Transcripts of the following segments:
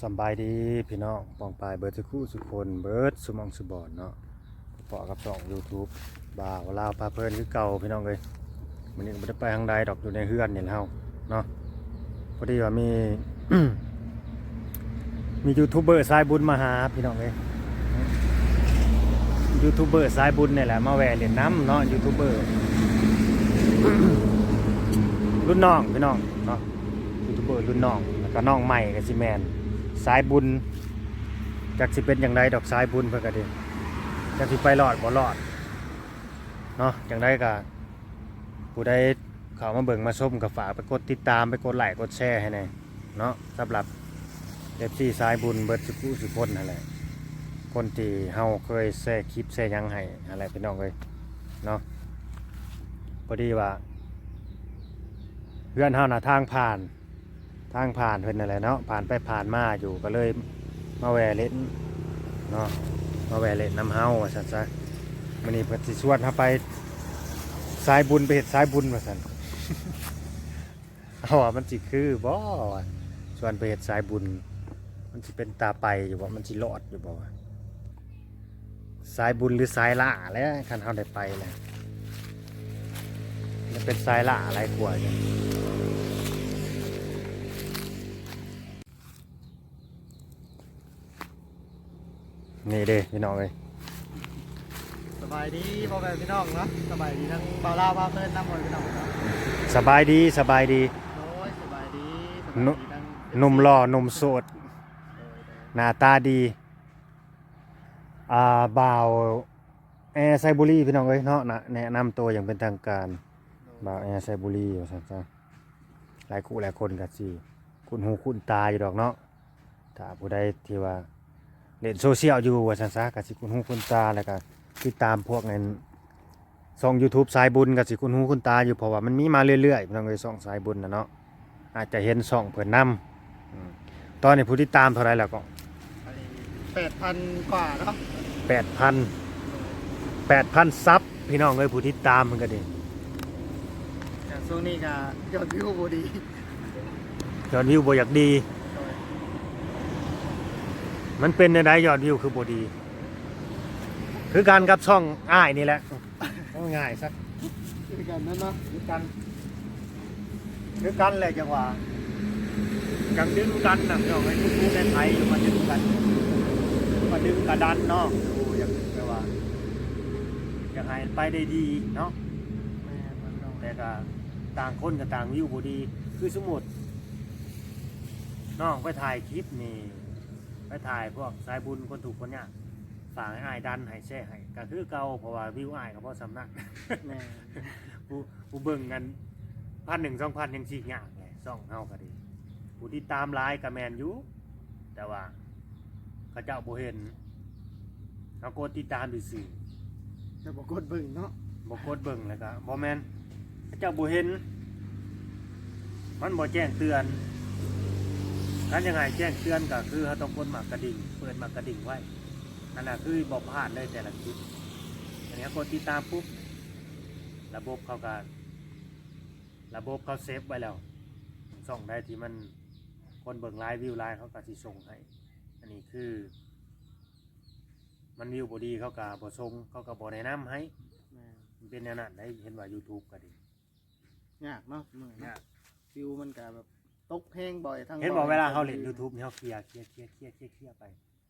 สบายดีพี่น้องปองปลายเบิร์ดสุขุสุคนเบิร์ดสุมองสุบอนเนาะเพาะกับสอง YouTube บ่าวลาวพาเพลินคือเก่าพี่น้องเลยมันนี้ไม่ได้ไปทางใดดอกอยู่ในเฮือนนี่แหล้วเนาะพอดีว่ามี มียูทูบเบอร์สายบุญมาหาพี่น้องเลยยูทูบเบอร์สายบุญเนี่ยแหละมาแหวะเล่นน้ำเนาะยูทูบเบอร์รุ่นน้องพี่น้องเนาะยูทูบเบอร์รุ่นน้องแล้วก็น้องใหม่กับซิแมน สายบุญจากสิเป็นอย่างไรดอกสายบุญเพื่อนก็ดีจากสิไปรอดบ่รอดเนาะอย่างไรก็ผู้ใดเข้ามาเบิ่งมาชมก็ฝากไปกดติดตามไปกดไลค์กดแชร์ให้หน่ยเนาะสำหรับเอฟซีสายบุญเบิร์ดสุขุสุคนนั่นแหละคนที่เฮาเคยแชร์คลิปแชร์ยังให้อะไรพี่น้องเลยเนาะพอดีว่าเพื่อนเฮาหน่ะทางผ่าน ทางผ่านเพิ่นนั่นแหละเนาะผ่านไปผ่านมาอยู่ก็เลยมาแวะเล่นเนาะมาแวะเล่นน้ำเฮาว่าซั่นซะมื้อนี้เพิ่นสิชวนเฮาไปสายบุญไปเฮ็ดสายบุญว่าซั่นเอาว่ามันสิคือบ่ชวนไปเฮ็ดสายบุญ มันสิเป็นตาไปอยู่บ่มันสิรอดอยู่บ่สายบุญหรือสายล่าแล้วคันเฮาได้ไปแหละมันเป็นสายล่าอะไรกว่าเนี่ย นี่เด้พี่น้องเลยสบายดีพ่อแม่พี่น้องเนาะสบายดีทั้งเบาลาวพาเพื่อนน้ำมันพี่น้องเนาะสบายดีสบายดีโอ้ยสบายดีสนุบายดีทั้งหนุ่มหล่อหนุ่มโสดโดยโดยหน้าตาดีอ่าบ่าวแอร์ไซบุรีพี่น้องเอ้ยเนาะนะแนะนำตัวอย่างเป็นทางการบ่าวแอร์ไซบุรีว่าซั่นซะหลายคู่หลายคนก็สิคุณหูคุณตาอยู่ดอกเนาะถ้าผู้ใดที่ว่า เล่นโซเชียลอยู่ว่าซั่นซะก็สิคุณหูคุณตาแล้วก็ติดตามพวกนั้นช่อง YouTube สายบุญก็สิคุณหูคุณตาอยู่เพราะว่ามันมีมาเรื่อยๆพี่น้องเอ้ยช่องสายบุญน่ะเนาะอาจจะเห็นช่องเพิ่นนำตอนนี้ผู้ที่ตามเท่าไหร่แล้วก็แปดพันกว่าเนาะแปดพันแปดพันซับพี่น้องเอ้ยผู้ที่ตามมันก็ดีแต่ช่วงนี้ก็ยอดวิวบ่ดียอดวิวบ่อยากดีโดย มันเป็นในใดยอดวิวคือบ่ดี คือการกับช่องอ้ายนี่แหละเอาง่ายสักคือกันนั่นเนาะคือกันคือกันแหละจังหวะจังดึงกันนะพี่น้องไอ้ทุกผู้ในไทยอยู่มาดึงกันมาดึงกระดันเนาะดูอย่างแปลว่าอยากให้ไปได้ดีเนาะแม่นพี่น้องแต่ก็ต่างคนกับต่างวิวบ่ดี คือสมมุดน้องไปถ่ายคลิปนี่ไป ถ่ายพวกสายบุญคนถูกคนยากฝากให้อ้ายดันให้แช่ให้ก็คือเก่าเพราะว่าวิวอ้ายก็พอสำนักแม่ผู้ผู้เบิ่งกันพันหนึ่งสองพันยังสี่ยากไงซ่องเฮาก็ดี ผู้ที่ตามไลน์ก็แมนอยู่แต่ว่าเขาเจ้าบ่เห็นเขากดติดตามดูสื่อจะบอกกดเบิ่งเนาะบ่กดเบิ่งแล้วก็บ่แม่นเขาเจ้าบ่เห็น มันบ่แจ้งเตือน การยังไงแจ้งเตือนก็คือเขาต้องกดหมากกระดิ่ง เปิดหมากกระดิ่งไว้อันนั้นคือบ่พลาดเลยแต่ละคลิปอันนี้กดติดตามปุ๊บระบบเขาก็ระบบเขาเซฟไว้แล้วส่องได้ที่มันคนเบิ่งไลฟ์วิวไลฟ์เขาก็สิส่งให้ อันนี้คือ มันวิวบ่ดีเขาก็บ่ส่งเขาก็บ่แนะนำให้แม่นมันเป็นแนวนั้นได้เห็นว่า YouTube ก็ดียากเนาะมือเนาะวิวมันก็แบบ ตกเพลงบ่อยทั้งเห็นบอกเวลาเขาเล่น YouTube นี่เขาเคลียร์เคลียร์เคลียร์เคลียร์เคลียร์เคลียร์ไป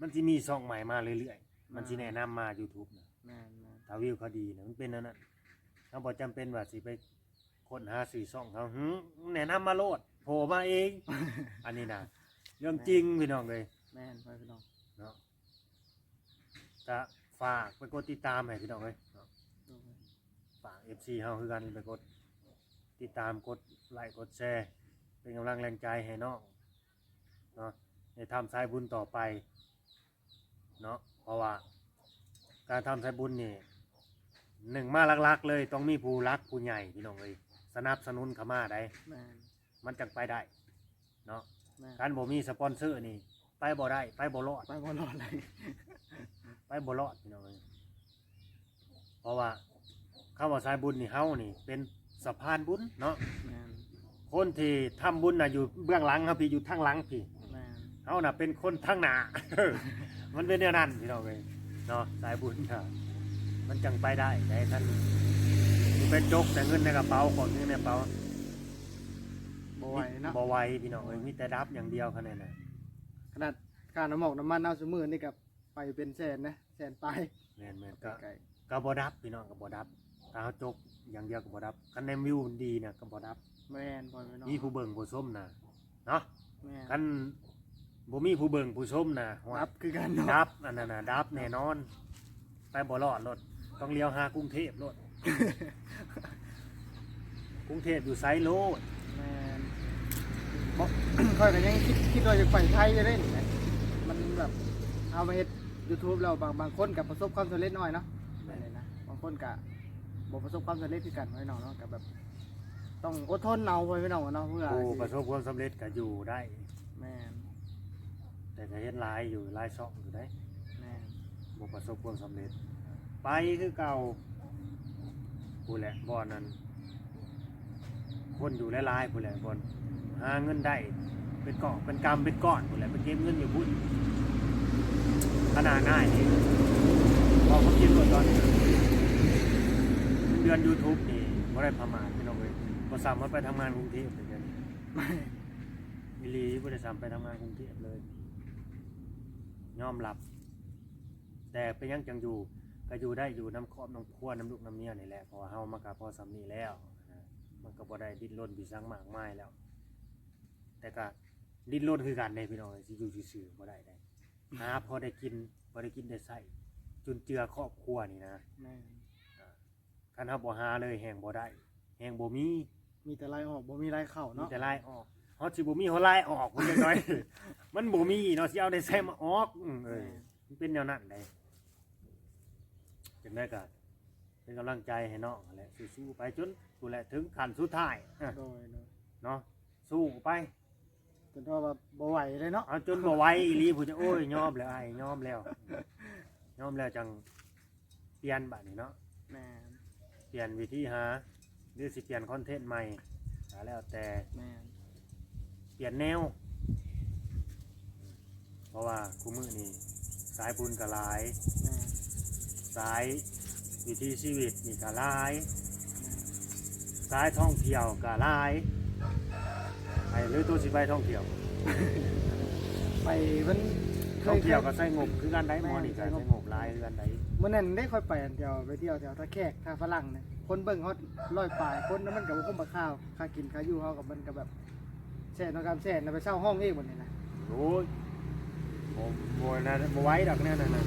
มันจะมีช่องใหม่มาเรื่อยๆ มันจะแนะนำมา YouTube นะแม่นแม่นถ้าวิวเขาดีนะมันเป็นแนวนั้นเขาบอกจำเป็นว่าสิไปค้นหาสื่อช่องเขาหึแนะนำมาโลดโผล่มาเอง อันนี้นะเรื่องจริงพี่น้องเลย แม่นพ่อพี่น้องเนาะจะฝากไปกดติดตามให้พี่น้องเลยเนาะโดยฝาก FC เฮาคือกันไปกดติดตามกดไลค์กดแชร์ เป็นกำลังแรงใจให้น้องเนาะในทำสายบุญต่อไปเนาะเพราะว่าการทำสายบุญนี่หนึ่งมาลักๆ เลยต้องมีผู้รักผู้ใหญ่พี่น้องเลยสนับสนุนเขามาได้แม่นมันจังไปได้เนาะแม่นการบ่มีสปอนเซอร์นี่ ไปบ่ได้ไปบ่รอด ไปบ่รอดเลยไปบ่รอดพี่น้องเอ้ยเพราะว่าคำว่าสายบุญนี่เฮานี่ เป็นสะพานบุญเนาะแม่น คนที่ทำบุญน่ะอยู่เบื้องหลังครับพี่อยู่ทางหลังพี่แม่นเฮเฮาน่ะเป็นคนทางหน้า มันเป็นแนวนั้นพี่น้องเอ้ยเนาะสายบุญน่ะมันจังไปได้ได้ท่านสิเป็นจกแต่เงินในกระเป๋าของเงินในกระเป๋าบ่ไหวเนาะบ่ไหวพี่น้องเอ้ยมีแต่ดับอย่างเดียวแค่นั้นน่ะขนาดการน้ำหมอกน้ำมันเอาสมือนี่กับไปเป็นแสนนะแสนปลายแม่นๆก็ไกลก็บ่ดับพี่น้องก็บ่ดับ ถ้าเฮาจกอย่างเดียวก็บ่ดับคันในวิวมันดีน่ะก็บ่ดับแม่นบ่อยไปเนาะมีผู้เบิ่งผู้ชมน่ะเนาะแม่นคันบ่มีผู้เบิ่งผู้ชมน่ะว่ารับคือกันเนาะดับอันนั้นน่ะดับแน่นอน ไปบ่รอดรถต้องเลี้ยวหากรุงเทพรถกรุงเทพอยู่ไซโลดแม่นบ่ ค่อยก็ยังคิดคิดว่าจะไปไทยจะได้นี่แหละมันแบบเอามาเฮ็ด YouTube แล้วบางบางคนกับประสบความสำเร็จน้อยเนาะแบบนี้นะบางคนก็ บ่ประสบความสำเร็จคือกันไว้เนาะเนาะก็แบบ ต้องอดทนเอาไว้ไว้เนาะเนาะเพื่อผู้ประสบความสำเร็จก็อยู่ได้ แม่นแต่ก็เฮ็ดหลายอยู่หลายช่องอยู่ได้แม่นบ่ประสบความสำเร็จ ไปคือเก่าผู้แหละบ่อนนั้นคนอยู่หลายๆผู้แหละบ่อนหาเงินได้เป็นกอบเป็นกำเป็นก้อนผู้แหละเป็นเก็บเงินอยู่พุ่นขนาดง่ายนี่พอเขาคิดว่าตอนนี้ เดือน YouTube นี่บ่ได้ประมาทพี่น้องเอ้ยบ่สามารถไปทำงานกรุงเทพเลยเดี๋ยวนี้มิลีบริษัทไปทำงานกรุงเทพเลยยอมรับ แต่เป็นยังจังอยู่ก็อยู่ได้อยู่น้ำครอบน้ำครัวน้ำลูกน้ำเมียนี่แหละเพราะว่าเฮามากับพ่อสำนีแล้วนะมันก็บ่ได้ดิ้นรนบีสังมากมายแล้ว แต่ก็ดิ้นรนคือกันในพี่น้องสิอยู่ซื่อๆบ่ได้ได้หาพอได้กินบ่ได้กินได้ใส่จุนเจือครอบครัวนี่นะ แม่น คันเฮาบ่หาเลยแฮงบ่ได้แฮงบ่มีมีแต่ไล่ออกบ่มีไล่เข้ามีเนาะแต่ไล่ออกฮอดสิบ่มีเฮาไล่ออกพุ่นจังน้อย มันบ่มีเนาะสิเอาได้ใส่มาออกอืมเออ มันเป็นแนวนั้นได้จังได้ก็เป็นกำลังใจให้น้องนั่นแหละสู้ๆไปจนกูแหละถึงขั้นสุดท้ายอะโดยโดยเนาะสู้ไป จนว่าแบบบ่ไหวเลยเนาะเอาจนบ่ไหวอีหลีผู้จะโอ้ยยอมแล้วไอ้ายยอมแล้วยอมแล้วจังเปลี่ยนบัดนี้เนาะแม่น เปลี่ยนวิธีหาหรือสิเปลี่ยนคอนเทนต์ใหม่ก็แล้วแต่แม่นเปลี่ยนแนว เพราะว่าคูมือนี่สายบุญกับหลาย แม่นสายวิถีชีวิตนี่กับหลาย สายท่องเที่ยวกับหลายไอ้หรือตัวสิไปท่องเที่ยว ไปมัน คท่องเที่ยวก็ใส่งบคือกันได้หมอนี่ก็ใส่ใส่งบงบหลายคือกันได้เมื่อนั้นได้ค่อยไปอันเดียวไปเที่ยวแถวท่าแขกท่าฝรั่งเนี่ยคนเบิ่งเขาร้อยปลายคนนั้นมันกับคุ้มบักข้าวค่ากินค่าอยู่เขากับมันกับแบบแสนต่อการแสนน่ะไปเช่าห้องเองหมดเลยนะโอ้ยโมโมนะโมไหว้ดอกแน่นั่นนะ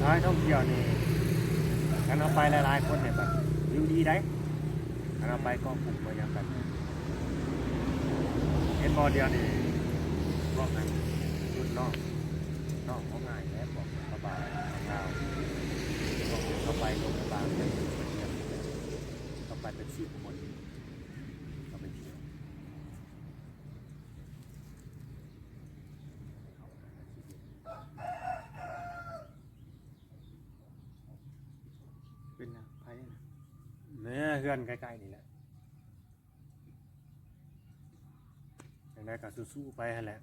สายท่องเที่ยวนี่กันเอาไปหลายๆคนเนี่ยแบบวิวดีได้กันเอาไปก็กลุ่มมาอย่างกันเห็นบอเดียวนี่ บอกนั้นรุ่นนองน้องเขาง่ายแล้วบอกเขาบายเขาบอกเข้าไปโรงพยาบาลเป็นเป็นเดือนเขาไปเป็นสิบคนเข้าไปเที่ยวเป็นนะไพ่นะเนี่ยเพื่อนใกล้ๆนี่แหละอย่างไร ก็สู้ๆไปหั่นแหละ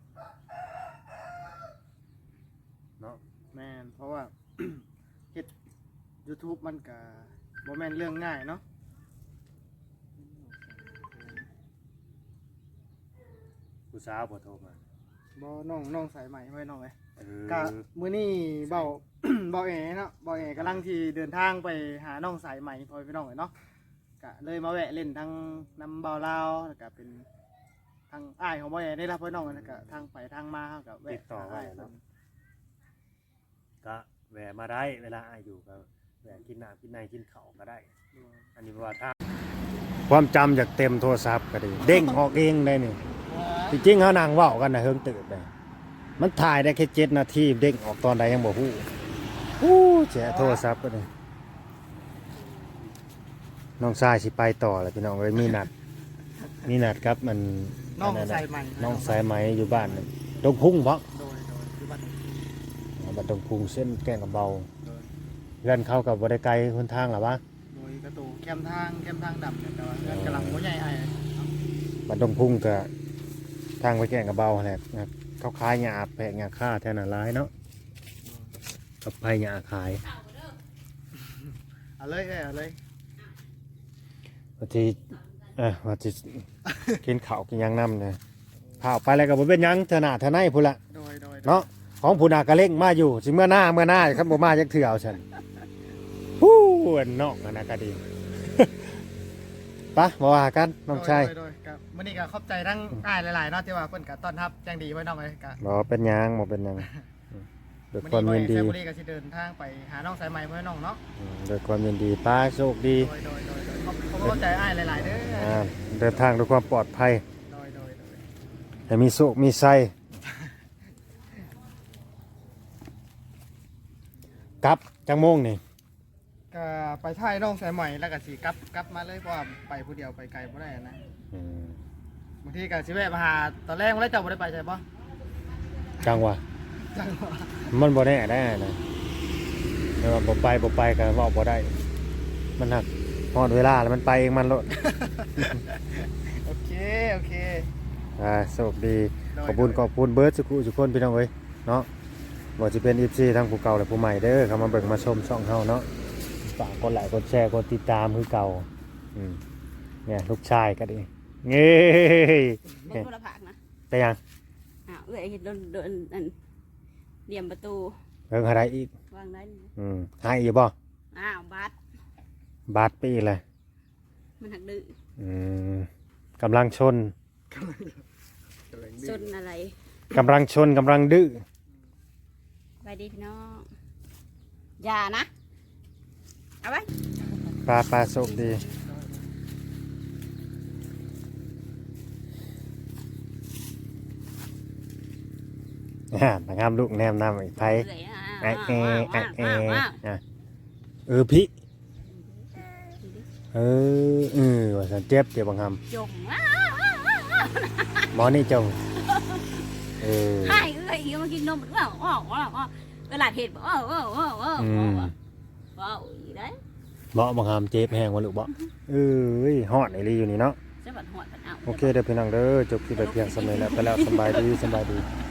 เนาะแม่นเพราะว่าเฮ็ด YouTube มันก็บ่แม่นเรื่องง่ายเนาะผู้สาวพอโทรมาบ่น้องน้องสายใหม่ไว้น้องเอ้ยเออก็มื้อนี้เบา เบาเอเนาะเบาเอกำลังที่เดินทางไปหาน้องสายใหม่พอพี่น้องเอ้ยเนาะก็เลยมาแวะเล่นทั้งน้ำเบาลาวแล้วก็เป็น ทางอ้ายของเบาเอได้รับพี่น้องแล้วก็ทางไปทางมาก็แวะหาอ้ายเพิ่นก็แหวะมาได้เวลาอายอยู่ก็แหวะกินน้ำกินในกินข้าวก็ได้ อันนี้ว่าถ้าความจำจากเต็มโทรศัพท์ก็ดี เด้งออกเองได้นี่จริงๆเขานางเว่ากันนะเฮิงตื่นเลยมันถ่ายได้แค่เจ็ดนาทีเด้งออกตอนใดยังบ่ฮู้ฮู้แฉะโทรศัพท์ก็ดีน้องชายสิไปต่อแล้วพี่น้องเอ้ยมีนัด มีนัดครับมัน น้องะสายใหม่น้องสายไหมอยู่บ้านนั่นดงพุ่งบ่โดยโดยคือบัดบัดดงพุ่งเส้นแกล้งกับเบาโดยเพื่อนเข้ากับบ่ได้ไกลคนทางหรอวะโดยกระตูแคมทางแคมทางดำเนี่ยแต่ว่าเงินกำลังหัวใหญ่ไอ้บัดดงพุ่งก็ทางไปแก่งกับเบาแหละนะเขาขายหยาแพะหยาค่าแทนน่ะร้ายเนาะกับไผหยาขายเอาเลยเอ้ยเอาเลยว่าที่ เออว่าที่กินข้าวกินหยังน้ำเนี่ยข้าวไปแล้วก็บ่เป็นหยังเถอะหน้าเถอะในพุ่นละโดยโดยเนาะของผู้นากระเล่งมาอยู่สิเมื่อหน้าเมื่อหน้าครับบ่มาจักเถื่อเอาฉันฮู้อันนอกอันนะก็ดี ปะบ่ว่ากันน้องชายโดโดโดกับมื้อนี้ก็ขอบใจทั้งอ้ายหลายๆเนาะที่ว่าเพิ่นก็ต้อนรับอย่างดีไว้น้องเอ้ยก็บ่เป็นหยังบ่เป็นหยัง ด้วยมื้อความนี้ยินบ่ดีแซมบุรีก็สิเดินทางไปหาน้องสายใหม่เพื่อนน้องเนาะอืมด้วยความยินดีป้าโชคดีโดยโดยโดยโดยขอบขอบเข้าใจอ้ายหลายๆเด้ออ่าเดินทางด้วยความปลอดภัยโดยโดยโดยให้มีโชคมีชัยกลับจังโมงนี่ก็ไปถ่ายน้องสายใหม่แล้วก็สิกลับกลับมาเลยเพราะว่าไปผู้เดียวไปไกลบ่ได้นะอืมบางทีก็สิแวะมาหาตอนแรกบ่ได้เจ้าบ่ได้ไปใช่ปะจังหวะจังหวะ มันบ่แน่ได้นะแต่ว่าบ่ไปบ่ไปก็เว้าบ่ได้ มันหักฮอดเวลาแล้วมันไปเองมันโลด โอเค โอเค อ่าโชคดีโดยขอบคุณโดย ขอบคุณเบิร์ดสุขุสุกคนพี่น้องเอ้ยเนาะบ่จะเป็น FC ทั้งผู้เก่าและผู้ใหม่เด้อเข้ามาเบิ่งมาชมช่องเฮาเนาะฝากกดไลค์กดแชร์กดติดตามคือเก่าอืมเนี่ยลูกชายก็ดีเง้ยเบิ่งโทรผักนะไปยังอ้าวเอ้ยเห็นโดนโดนอัน เหลี่ยมประตูเบิ่งอะไรอีก วางได้นี่อืมหายอีกบ่อ้าวบัดบาดไปอีกเลยมันหักดื้ออืมกำลังชนจนอะไรกำลังชนกำลังดื้อไปดีพี่น้องอย่านะเอาไว้ปลาปลาโชคดี อ่านะครับลูกแนมนำอีกไผเอื่อยอะไอะเอว้าวไอะเอว้าวว้าวอะเออพี่เออเออว่าสันเจ็บเจ็บบังคจมว้าวว้าวว้าวว้าวำหมอนี่จงเออให้เอ้ยเดี๋ยวมากินนมว้าวว้าวว้าวว้าวเวลาเห็ดว้าวว้าวว้าวว้าวอืมว้าวอีได้เหมาะบังคำเจ็บแห้งวะลูกบ่เอ้ยฮอดไอรีอยู่นี่เนาะจะบัดหอดบัดเอาโอเคเดี๋ยวพี่น้องเด้อจบคลิปไปเพียงสำเร็จแล้วไปแล้วสำบายดีสำบายดีส